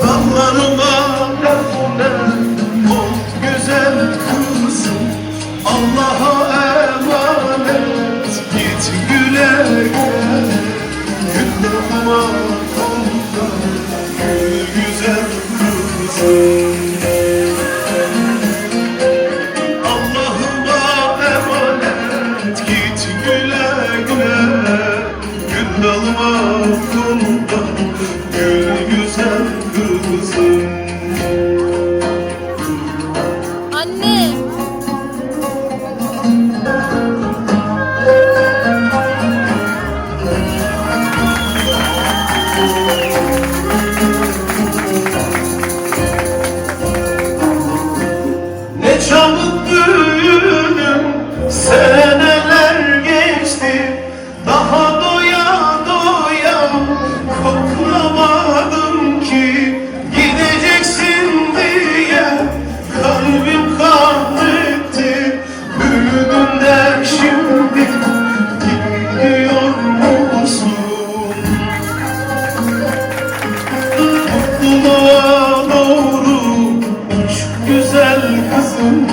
Dallarıma defne o güzel kızım. Allah'a emanet git güle güle. Gül dalma kumda Gül güzel kızım. Anne. Ne çabuk büyüdüm sen Amen.